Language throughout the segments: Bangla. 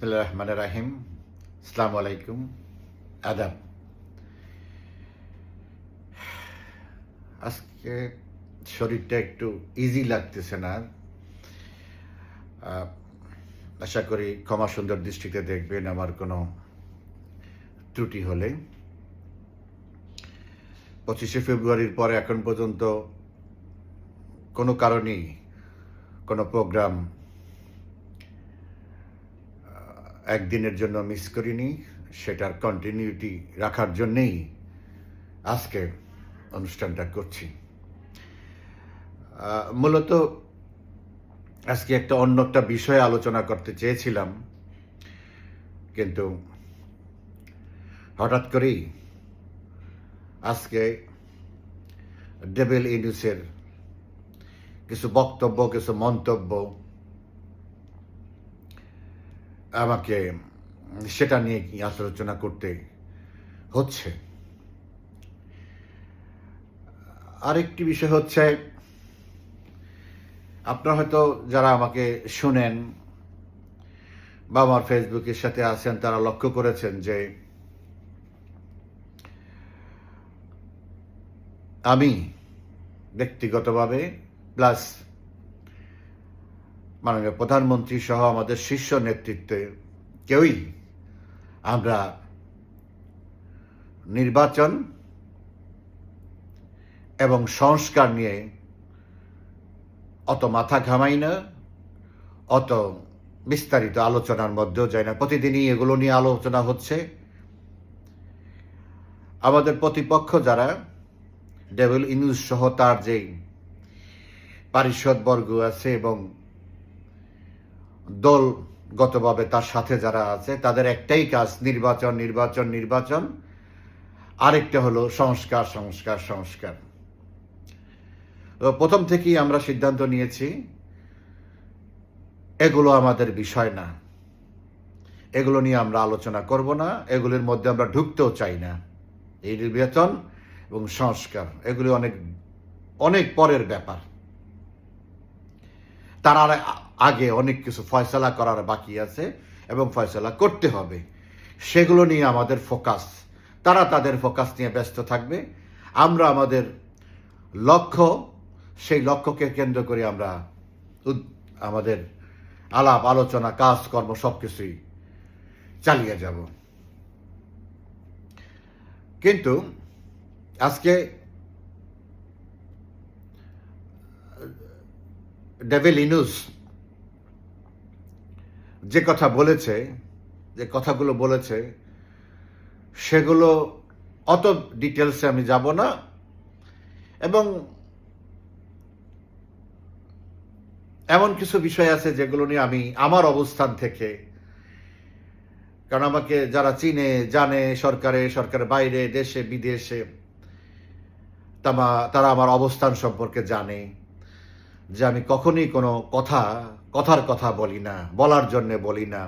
বিসমিল্লা রহমান রাহিম আসসালামু আলাইকুম আদাব আজকে শরীরটা একটু ইজি লাগতেছে না। আশা করি ক্ষমা সুন্দর দৃষ্টিতে দেখবেন আমার কোনো ত্রুটি হলে। পঁচিশে ফেব্রুয়ারির পরে এখন পর্যন্ত কোনো কারণেই কোনো প্রোগ্রাম একদিনের জন্য মিস করিনি, সেটার কন্টিনিউটি রাখার জন্যেই আজকে অনুষ্ঠানটা করছি। মূলত আজকে একটা অন্য একটা বিষয়ে আলোচনা করতে চেয়েছিলাম, কিন্তু হঠাৎ করেই আজকে ডেবেল ইনিউসের কিছু বক্তব্য, কিছু মন্তব্য আমাকে সেটা নিয়ে কি আলোচনা করতে হচ্ছে? আরেকটি বিষয় হচ্ছে, আপনারা হয়তো যারা আমাকে শুনেন বা আমার ফেসবুকের সাথে আছেন, তারা লক্ষ্য করেছেন যে আমি ব্যক্তিগতভাবে, প্লাস মাননীয় প্রধানমন্ত্রী সহ আমাদের শীর্ষ নেতৃত্বে কেউই আমরা নির্বাচন এবং সংস্কার নিয়ে অত মাথা ঘামাই না, অত বিস্তারিত আলোচনার মধ্যেও যায় না। প্রতিদিনই এগুলো নিয়ে আলোচনা হচ্ছে। আমাদের প্রতিপক্ষ যারা ডেভিল ইনিউজ সহ তার যেই পারিষদবর্গ আছে এবং দলগতভাবে তার সাথে যারা আছে, তাদের একটাই কাজ, নির্বাচন নির্বাচন নির্বাচন। আরেকটা হলো সংস্কার সংস্কার সংস্কার। প্রথম থেকেই আমরা সিদ্ধান্ত নিয়েছি, এগুলো আমাদের বিষয় না। এগুলো নিয়ে আমরা আলোচনা করব না, এগুলির মধ্যে আমরা ঢুকতেও চাই না। এই নির্বাচন এবং সংস্কার, এগুলি অনেক অনেক পরের ব্যাপার। তার আর আগে অনেক কিছু ফয়সলা করার বাকি আছে এবং ফয়সলা করতে হবে। সেগুলো নিয়ে আমাদের ফোকাস। তারা তাদের ফোকাস নিয়ে ব্যস্ত থাকবে। আমরা আমাদের লক্ষ্য, সেই লক্ষ্যকে কেন্দ্র করে আমরা আমাদের আলাপ, আলোচনা, কাজকর্ম সব কিছুই চালিয়ে যাব। কিন্তু আজকে ডেভিল ইনুস যে কথা বলেছে, যে কথাগুলো বলেছে, সেগুলো অত ডিটেলসে আমি যাব না। এবং এমন কিছু বিষয় আছে যেগুলো নিয়ে আমি আমার অবস্থান থেকে, কারণ আমাকে যারা চিনে, জানে সরকারে সরকারের বাইরে, দেশে, বিদেশে তারা আমার অবস্থান সম্পর্কে জানে যে আমি কখনই কোনো কথা কথার কথা বলি না, বলার জন্যে বলি না।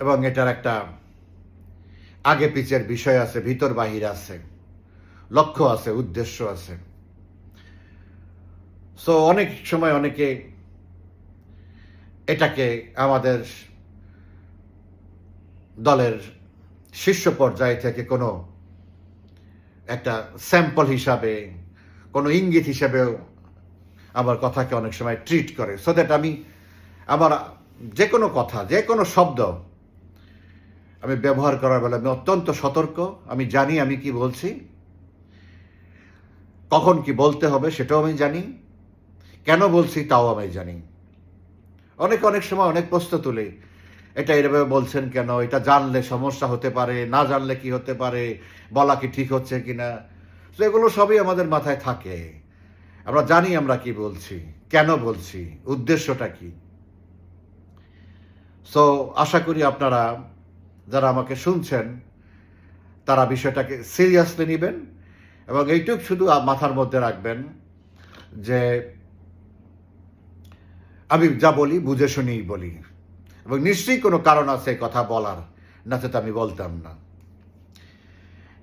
এবং এটার একটা আগে পিছের বিষয় আছে, ভিতর বাহির আছে, লক্ষ্য আছে, উদ্দেশ্য আছে। সো অনেক সময় অনেকে এটাকে আমাদের দলের শীর্ষ পর্যায় থেকে কোনো একটা স্যাম্পল হিসাবে, কোনো ইঙ্গিত হিসাবেও আমার কথাকে অনেক সময় ট্রিট করে। সো দ্যাট আমি আমার যে কোনো কথা যে কোনো শব্দ আমি ব্যবহার করার বেলা আমি অত্যন্ত সতর্ক। আমি জানি আমি কি বলছি। কখন কি বলতে হবে সেটাও আমি জানি। কেন বলছি তাও আমি জানি। অনেক অনেক সময় অনেক প্রশ্ন তুলে। এটা এভাবে বলছেন কেন? এটা জানলে সমস্যা হতে পারে, না জানলে কি হতে পারে? বলা কি ঠিক হচ্ছে কিনা? তো এগুলো সবই আমাদের মাথায় থাকে। আমরা জানি আমরা কি বলছি, কেন বলছি, উদ্দেশ্যটা কি। সো আশা করি আপনারা যারা আমাকে শুনছেন, তারা বিষয়টাকে সিরিয়াসলি নেবেন এবং এইটুক শুধু মাথার মধ্যে রাখবেন যে আমি যা বলি বুঝে শুনেই বলি এবং নিশ্চয়ই কোনো কারণ আছে কথা বলার, না তো আমি বলতাম না।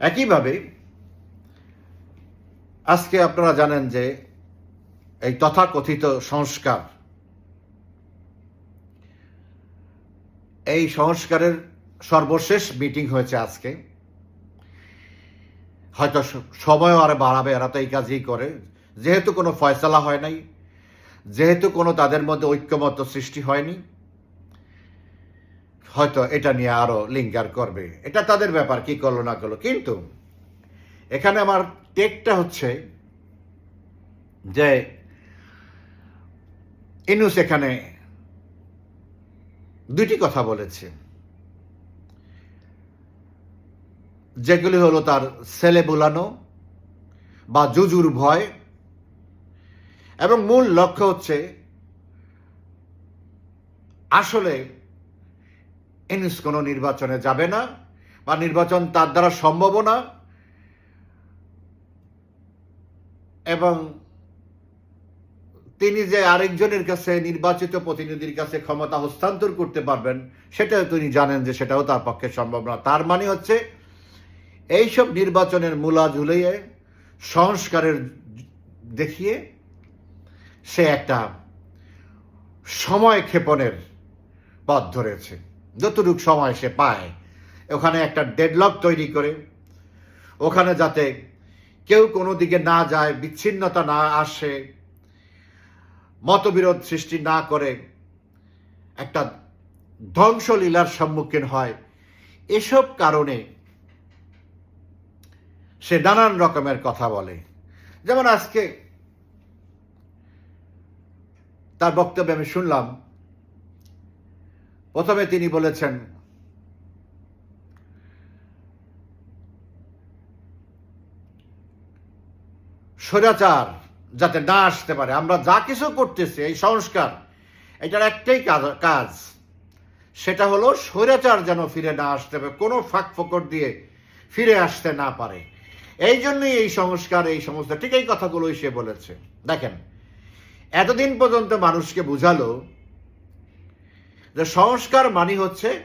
একইভাবে, আজকে আপনারা জানেন যে এই তথাকথিত সংস্কার। এই সংস্কারের সর্বশেষ মিটিং হয়েছে আজকে। হয়তো সময়ও আরে বাড়াবে, এরা তো এই কাজই করে। যেহেতু কোনো ফয়সালা হয় নাই, যেহেতু কোনো তাদের মধ্যে ঐক্যমত সৃষ্টি হয়নি, হয়তো এটা নিয়ে আরও লিঙ্গার করবে। এটা তাদের ব্যাপার, কি করল না করল। কিন্তু এখানে আমার টেকটা হচ্ছে যে ইনুস এখানে দুইটি কথা বলেছে। যেগুলি হলো তার ছেলে বোলানো বা জুজুর ভয়, এবং মূল লক্ষ্য হচ্ছে আসলে ইনুস কোনো নির্বাচনে যাবে না বা নির্বাচন তার দ্বারা সম্ভব না, এবং তিনি যে আরেকজনের কাছে নির্বাচিত প্রতিনিধির কাছে ক্ষমতা হস্তান্তর করতে পারবেন সেটা তিনি জানেন যে সেটাও তার পক্ষে সম্ভব না। তার মানে হচ্ছে, এইসব নির্বাচনের মূলা ঝুলিয়ে, সংস্কারের দেখিয়ে, সে একটা সময় ক্ষেপণের পথ ধরেছে। যতটুক সময় সে পায়, ওখানে একটা ডেডলক তৈরি করে, ওখানে যাতে কেউ কোনো দিকে না যায়, বিচ্ছিন্নতা না আসে মতবিরোধ সৃষ্টি না করে একটা ধ্বংসলীলার সম্মুখীন হয়। এসব কারণে সে নানান রকমের কথা বলে। যেমন আজকে তার বক্তব্যে আমি শুনলাম, প্রথমে তিনি বলেছেন স্বৈরাচার যাতে না আসতে পারে। আমরা যা কিছু করতেছি, এই সংস্কার, এটার একটাই কাজ- সেটা হলো স্বৈরাচার যেন ফিরে না আসতে পারে, কোনো ফাঁক ফোকর দিয়ে ফিরে আসতে না পারে। এই জন্যই এই সংস্কার, এই সমস্ত, ঠিক এই কথাগুলোই সে বলেছে। দেখেন, এতদিন পর্যন্ত মানুষকে বুঝালো যে সংস্কার মানে হচ্ছে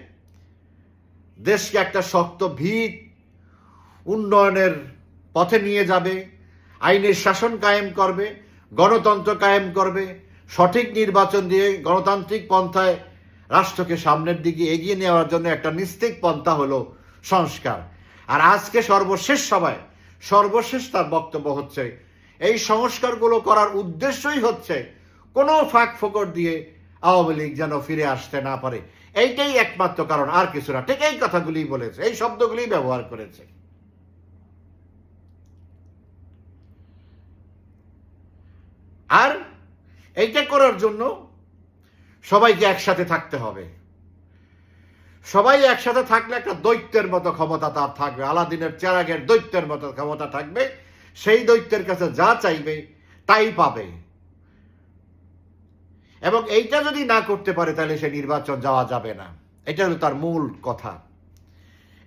দেশকে একটা শক্ত ভিত উন্নয়নের পথে নিয়ে যাবে আইনের শাসন কায়েম করবে, গণতন্ত্র কায়েম করবে, সঠিক নির্বাচন দিয়ে গণতান্ত্রিক পন্থায় রাষ্ট্রকে সামনের দিকে এগিয়ে নেওয়ার জন্য একটা নিস্তিক পন্থা হলো সংস্কার। আর আজকে সর্বশেষ সভায় সর্বশেষ তার বক্তব্য হচ্ছে, এই সংস্কারগুলো করার উদ্দেশ্যই হচ্ছে কোনো ফাঁক ফোকর দিয়ে আওয়ামী লীগ যেন ফিরে আসতে না পারে। এইটাই একমাত্র কারণ, আর কিছু না। ঠিক এই কথাগুলি বলেছে, এই শব্দগুলি ব্যবহার করেছে আর এইটা করার জন্য সবাইকে একসাথে থাকতে হবে। সবাই একসাথে থাকলে একটা দৈত্যের মতো ক্ষমতা তার থাকবে। আলাদিনের চেরাগের দৈত্যের মতো ক্ষমতা থাকবে। সেই দৈত্যের কাছে যা চাইবে, তাই পাবে। এবং এইটা যদি না করতে পারে, তাহলে সে নির্বাচন যাওয়া যাবে না। এটা হলো তার মূল কথা।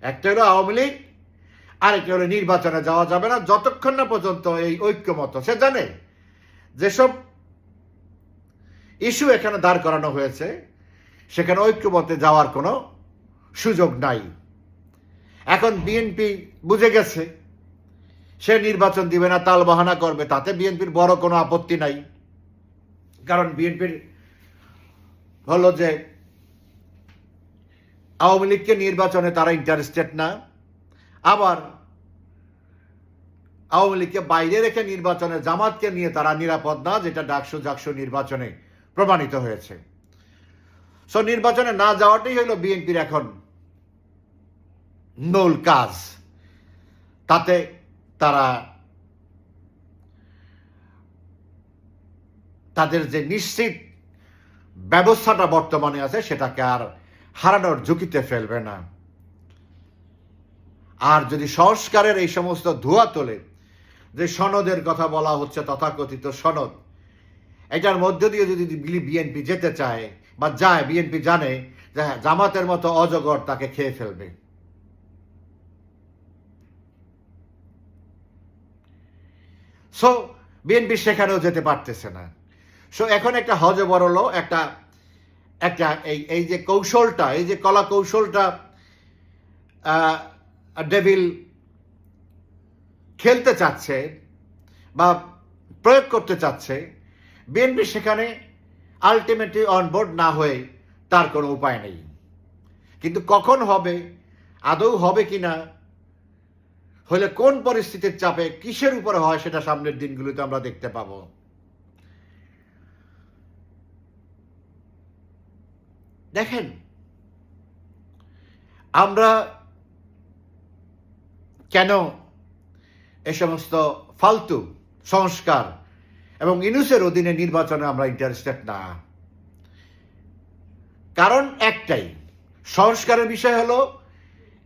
একটা হলো আওয়ামী লীগ, আরেকটা হলো নির্বাচনে যাওয়া যাবে না। যতক্ষণ না পর্যন্ত এই ঐক্যমত সে জানে যেসব ইস্যু এখানে দাঁড় করানো হয়েছে, সেখানে ঐক্যমতে যাওয়ার কোনো সুযোগ নাই। এখন বিএনপি বুঝে গেছে, সে নির্বাচন দিবে না, তাল বাহানা করবে, তাতে বিএনপির বড় কোনো আপত্তি নাই। কারণ বিএনপির হলো যে, আওয়ামী লীগকে নির্বাচনে তারা ইন্টারেস্টেড না, আবার আওয়ামী লীগকে বাইরে রেখে নির্বাচনে জামাতকে নিয়ে তারা নিরাপদ না, যেটা ডাকসু জাকসু নির্বাচনে প্রমাণিত হয়েছে। সো নির্বাচনে না যাওয়াটাই হলো বিএনপির এখন মূল কাজ। তাতে তারা তাদের যে নিশ্চিত ব্যবস্থাটা বর্তমানে আছে, সেটাকে আর হারানোর ঝুঁকিতে ফেলবে না। আর যদি সংস্কারের এই সমস্ত ধোয়া তোলে, যে সনদের কথা বলা হচ্ছে, তথাকথিত সনদ এটার মধ্য দিয়ে যদি বিএনপি যেতে চায় বা যায় বিএনপি জানে যে হ্যাঁ, জামাতের মতো অজগর তাকে খেয়ে ফেলবে। সো বিএনপি সেখানেও যেতে পারতেছে না। সো এখন একটা হজবরল একটা একটা এই এই যে কৌশলটা এই যে কলা কৌশলটা ডেভিল খেলতে চাচ্ছে বা প্রয়োগ করতে চাচ্ছে বিএনপি সেখানে আলটিমেটলি অনবোর্ড না হয়ে তার কোনো উপায় নেই। কিন্তু কখন হবে, আদৌ হবে কি না, হলে কোন পরিস্থিতির চাপে কিসের উপরে হয় সেটা সামনের দিনগুলোতে আমরা দেখতে পাবো। দেখেন, আমরা কেন এ সমস্ত ফালতু সংস্কার এবং ইনুসের অধীনে নির্বাচনে আমরা ইন্টারেস্টেড না। কারণ একটাই, সংস্কারের বিষয় হলো,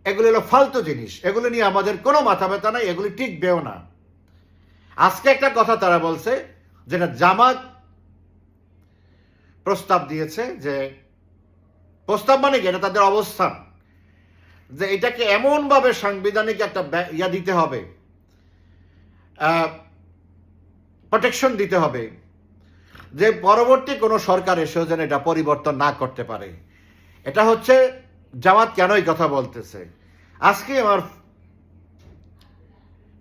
এগুলো হলো ফালতু জিনিস। এগুলো নিয়ে আমাদের কোনো মাথা ব্যথা নাই, এগুলি টিকবেও না। আজকে একটা কথা তারা বলছে, যেটা জামাত প্রস্তাব দিয়েছে, যে প্রস্তাব মানে কি? এটা তাদের অবস্থান। যে এটাকে এমনভাবে সাংবিধানিক একটা ইয়া দিতে হবে। প্রোটেকশন দিতে হবে। যে পরবর্তী কোনো সরকার এসেও যেন এটা পরিবর্তন না করতে পারে। এটা হচ্ছে জামাত কেন এই কথা বলতেছে? আজকে আমার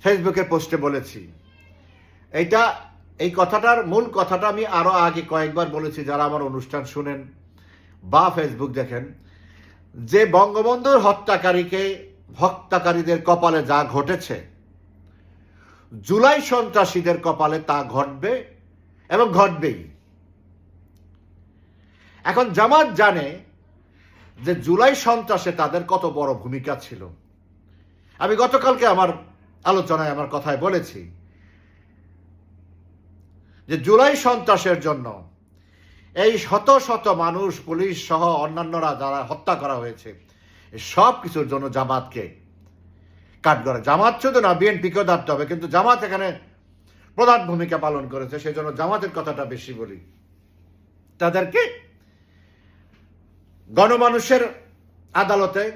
ফেসবুকে পোস্টে বলেছি। এইটা, এই কথাটার মূল কথাটা আমি আরও আগে কয়েকবার বলেছি, যারা আমার অনুষ্ঠান শুনেন বা ফেসবুক দেখেন, যে বঙ্গবন্ধুর হত্যাকারীকে, হত্যাকারীদের কপালে যা ঘটেছে জুলাই সন্ত্রাসীদের কপালে তা ঘটবে এবং ঘটবেই। এখন জামাত জানে যে জুলাই সন্ত্রাসে তাদের কত বড় ভূমিকা ছিল। আমি গতকালকে আমার আলোচনায় আমার কথায় বলেছি যে জুলাই সন্ত্রাসের জন্য এই শত শত মানুষ, পুলিশ সহ অন্যান্যরা যারা হত্যা করা হয়েছে সব কিছুর জন্য জামাতকে করে। জামাত শুধু না, বিএনপিকেও ধরতে হবে। কিন্তু জামাত এখানে প্রধান ভূমিকা পালন করেছে, সেই জন্য জামাতের কথাটা বেশি বলি। তাদেরকে গণমানুষের আদালতে,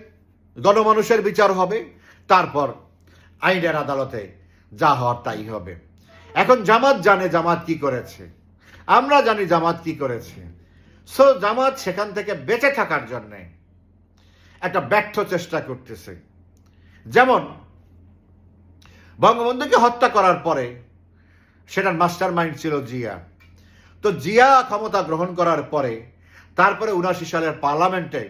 গণমানুষের বিচার হবে, তারপর আইনের আদালতে যা হওয়ার তাই হবে। এখন জামাত জানে জামাত কি করেছে। আমরা জানি জামাত কি করেছে। সো জামাত সেখান থেকে বেঁচে থাকার জন্যে একটা ব্যর্থ চেষ্টা করতেছে। যেমন, বঙ্গবন্ধুকে হত্যা করার পরে সেটার মাস্টার মাইন্ড ছিল জিয়া। তো জিয়া ক্ষমতা গ্রহণ করার পরে, তারপরে উনাশি সালের পার্লামেন্টে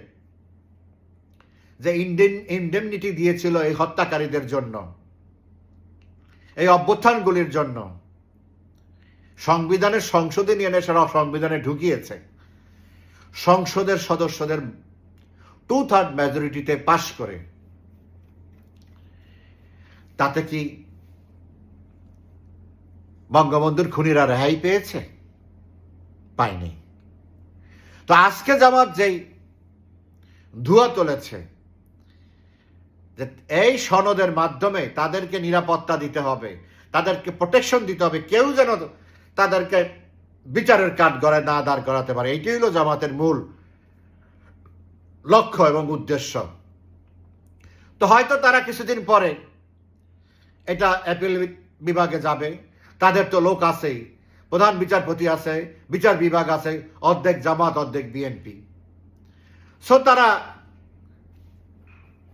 যে ইন্ডেন, ইন্ডেমনিটি দিয়েছিল এই হত্যাকারীদের জন্য, এই অভ্যুত্থানগুলির জন্য, সংবিধানের সংসদে নিয়ে এনে সেটা সংবিধানে ঢুকিয়েছে, সংসদের সদস্যদের টু থার্ড মেজরিটিতে পাশ করে তাতে কি বঙ্গবন্ধুর খুনিরা রেহাই পেয়েছে? পায়নি। তো আজকে জামাত যেই ধুয়া তুলেছে যে এই সনদের মাধ্যমে তাদেরকে নিরাপত্তা দিতে হবে, তাদেরকে প্রোটেকশন দিতে হবে, কেউ যেন তাদেরকে বিচারের কাঠ গড়ে না দাঁড় করাতে পারে এইটি হলো জামাতের মূল লক্ষ্য এবং উদ্দেশ্য। তো হয়তো তারা কিছুদিন পরে এটা অ্যাপিল বিভাগে যাবে। তাদের তো লোক আছেই। প্রধান বিচারপতি আছে, বিচার বিভাগ আছে, অর্ধেক জামাত, অর্ধেক বিএনপি সো তারা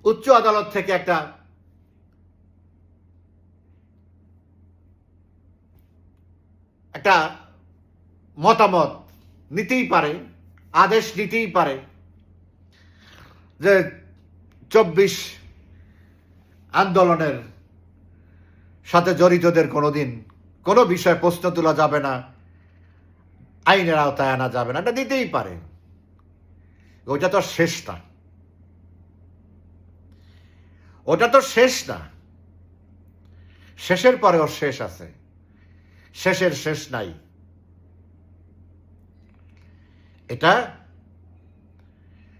উচ্চ আদালত থেকে একটা একটা মতামত নিতেই পারে, আদেশ নিতেই পারে যে চব্বিশ আন্দোলনের সাথে জড়িতদের কোনোদিন কোনো বিষয়ে প্রশ্ন তোলা যাবে না, আইনের আওতায় আনা যাবে না, এটা দিতেই পারে। ওইটা তো শেষ না। ওটা তো শেষ না। শেষের পরে ওর শেষ আছে। শেষের শেষ নাই। এটা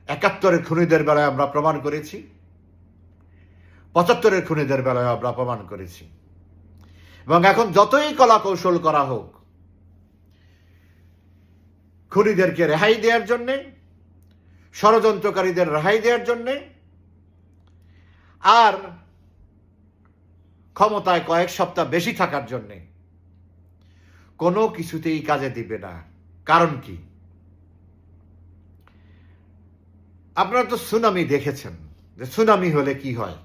একাত্তরের খুনিদের বেলায় আমরা প্রমাণ করেছি, পঁচাত্তরের খুনিদের বেলায় আমরা প্রমাণ করেছি। এবং এখন যতই কলা কৌশল করা হোক, খুনিদেরকে রেহাই দেওয়ার জন্যে, ষড়যন্ত্রকারীদের রেহাই দেওয়ার জন্যে, আর ক্ষমতায় কয়েক সপ্তাহ বেশি থাকার জন্যে কোনো কিছুতেই কাজে দিবে না। কারণ কি? আপনারা তো সুনামি দেখেছেন যে সুনামি হলে কি হয়?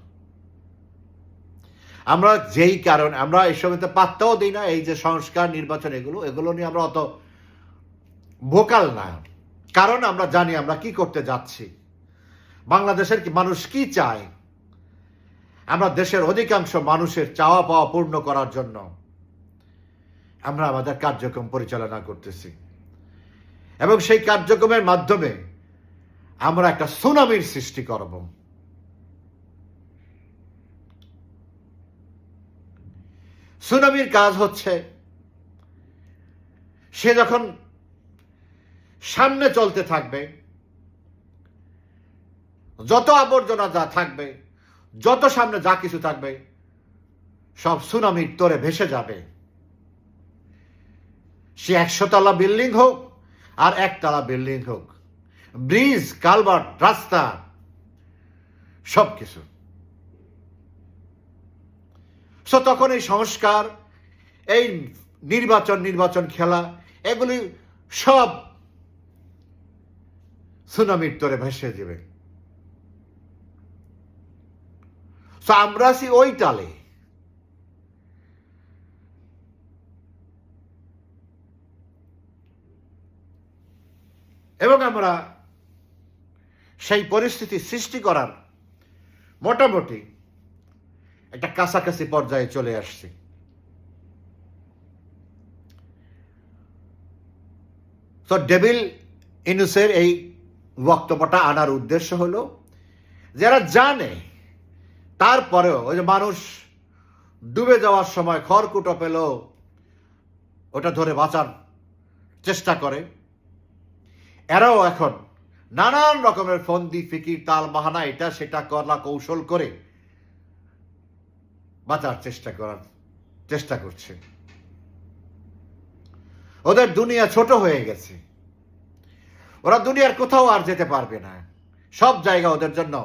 আমরা যেই কারণ, আমরা এসব পাত্তাও দিই না, এই যে সংস্কার, নির্বাচন, এগুলো এগুলো নিয়ে আমরা অত ভোকাল না। কারণ আমরা জানি আমরা কি করতে যাচ্ছি। বাংলাদেশের কি মানুষ কি চায়? আমরা দেশের অধিকাংশ মানুষের চাওয়া পাওয়া পূর্ণ করার জন্য আমরা আমাদের কার্যক্রম পরিচালনা করতেছি। এবং সেই কার্যক্রমের মাধ্যমে আমরা একটা সুনামির সৃষ্টি করব। সুনামির কাজ হচ্ছে সে যখন সামনে চলতে থাকবে, যত আবর্জনা যা থাকবে, যত সামনে যা কিছু থাকবে, সব সুনামির তোরে ভেসে যাবে। সে একশো তলা বিল্ডিং হোক আর একতলা বিল্ডিং হোক, ব্রিজ, কালভার্ট, রাস্তা সব কিছু সো তখন এই সংস্কার, এই নির্বাচন নির্বাচন খেলা, এগুলি সব সুনামির তরে ভেসে যাবে সো আমরা আছি ওই টালে এবং আমরা সেই পরিস্থিতি সৃষ্টি করার মোটামুটি একটা কাছাকাছি পর্যায়ে চলে আসছি। তো ডেভিল ইনুসের এই বক্তব্যটা আনার উদ্দেশ্য হলো, যারা জানে, তারপরেও ওই যে মানুষ ডুবে যাওয়ার সময় খড়কুটো পেল, ওটা ধরে বাঁচার চেষ্টা করে। এরাও এখন নানান রকমের ফন্দি, ফিকির তাল বাহানা এটা সেটা কলা কৌশল করে বাঁচার চেষ্টা করার চেষ্টা করছে। ওদের দুনিয়া ছোট হয়ে গেছে। ওরা দুনিয়ার কোথাও আর যেতে পারবে না। সব জায়গা ওদের জন্য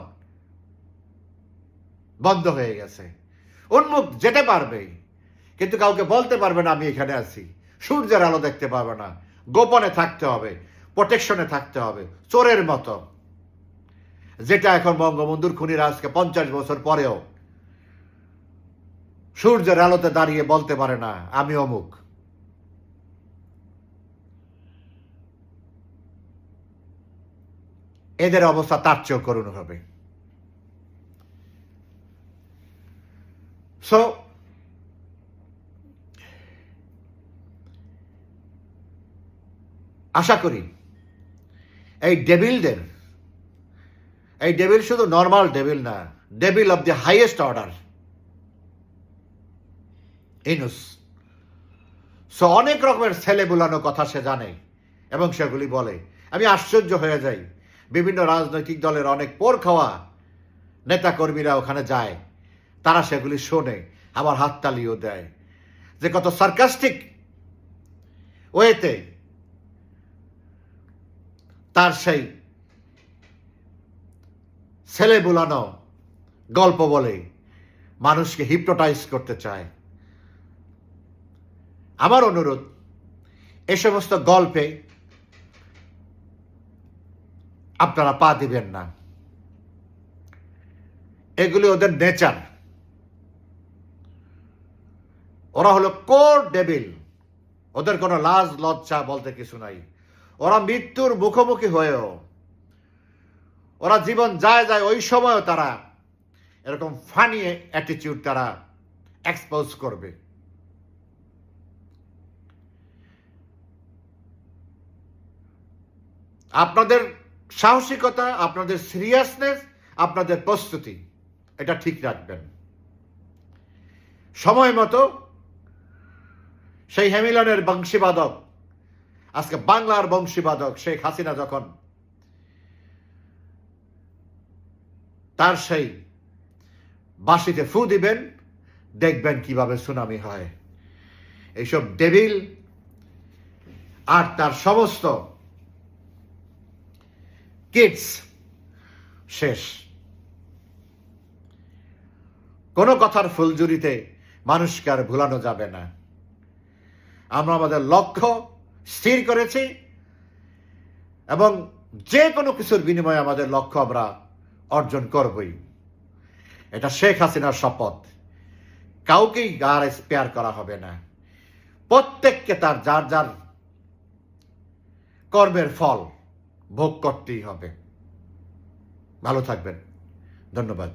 বন্ধ হয়ে গেছে। উন্মুখ যেতে পারবে, কিন্তু কাউকে বলতে পারবে না, আমি এখানে আছি। সূর্যের আলো দেখতে পারবে না। গোপনে থাকতে হবে প্রোটেকশনে থাকতে হবে, চোরের মতো। যেটা এখন বঙ্গবন্ধুর খুনিরা আজকে পঞ্চাশ বছর পরেও সূর্যের আলোতে দাঁড়িয়ে বলতে পারে না, আমি অমুক। এদের অবস্থা তার চেয়েও করুণ হবে। সো আশা করি এই ডেভিলদের, এই ডেভিল শুধু নর্মাল ডেভিল না, devil of the highest order Yunus. So অনেক রকমের ছেলে বুলানো কথা সে জানে এবং সেগুলি বলে। আমি আশ্চর্য হয়ে যাই। বিভিন্ন রাজনৈতিক দলের অনেক পোর খাওয়া নেতা কর্মীরা ওখানে যায়। তারা সেগুলি শোনে আবার হাততালিও দেয়। যে কত সার্কাস্টিক ওয়েতে তার সেই ছেলে বুলানো গল্প বলে, মানুষকে হিপনোটাইজ করতে চায়। আমার অনুরোধ, এ সমস্ত গল্পে আপনারা পা দিবেন না। এগুলি ওদের নেচার। ওরা হলো কোর ডেবিল। ওদের কোনো লাজ, লজ্জা বলতে কিছু নাই। ওরা মৃত্যুর মুখোমুখি হয়েও। ওরা জীবন যায় যায় ওই সময়ও তারা এরকম ফানি অ্যাটিটিউড তারা এক্সপোজ করবে। আপনাদের সাহসিকতা, আপনাদের সিরিয়াসনেস আপনাদের প্রস্তুতি, এটা ঠিক রাখবেন। সময় মতো সেই হেমিলনের বংশীবাদক, আজকে বাংলার বংশীবাদক শেখ হাসিনা যখন তার সেই বাঁশিতে ফু দিবেন, দেখবেন কীভাবে সুনামি হয়। এইসব ডেভিল আর তার সমস্ত কিডস শেষ। কোনো কথার ফুলজুরিতে মানুষকে আর ভুলানো যাবে না। আমরা আমাদের লক্ষ্য স্থির করেছি এবং যে কোনো কিছুর বিনিময়ে আমাদের লক্ষ্য আমরা অর্জন করবই। এটা শেখ হাসিনার শপথ। কাউকেই গার স্পেয়ার করা হবে না। প্রত্যেককে তার যার যার কর্মের ফল। ভোগ করতেই হবে। ভালো থাকবেন। ধন্যবাদ।